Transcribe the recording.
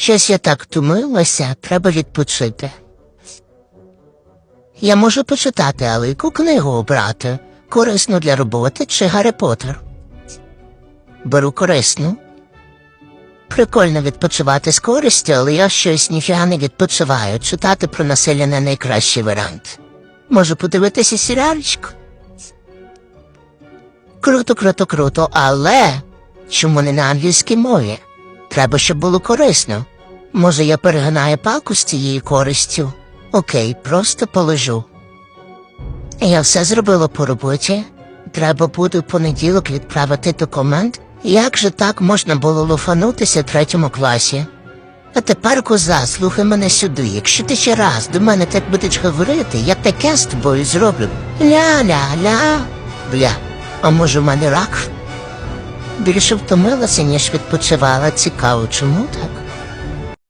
Щось я так втомилася, треба відпочити. Я можу почитати, але яку книгу обрати? Корисну для роботи чи Гаррі Поттер? Беру корисну. Прикольно відпочивати з користю, але я щось ніфіга не відпочиваю. Читати про насилля не найкращий варіант. Можу подивитися серіальчик? Круто, круто, круто, але чому не на англійській мові? Треба, щоб було корисно. Може, я перегинаю палку з цією користю? Окей, просто положу. Я все зробила по роботі. Треба буде в понеділок відправити документ. Як же так можна було лофанутися в третьому класі? А тепер, коза, слухай мене сюди. Якщо ти ще раз до мене так будеш говорити, я таке з тобою зроблю. Ля-ля-ля. Бля, а може в мене рак? Більше втомилася, ніж відпочивала. Цікаво, чому так?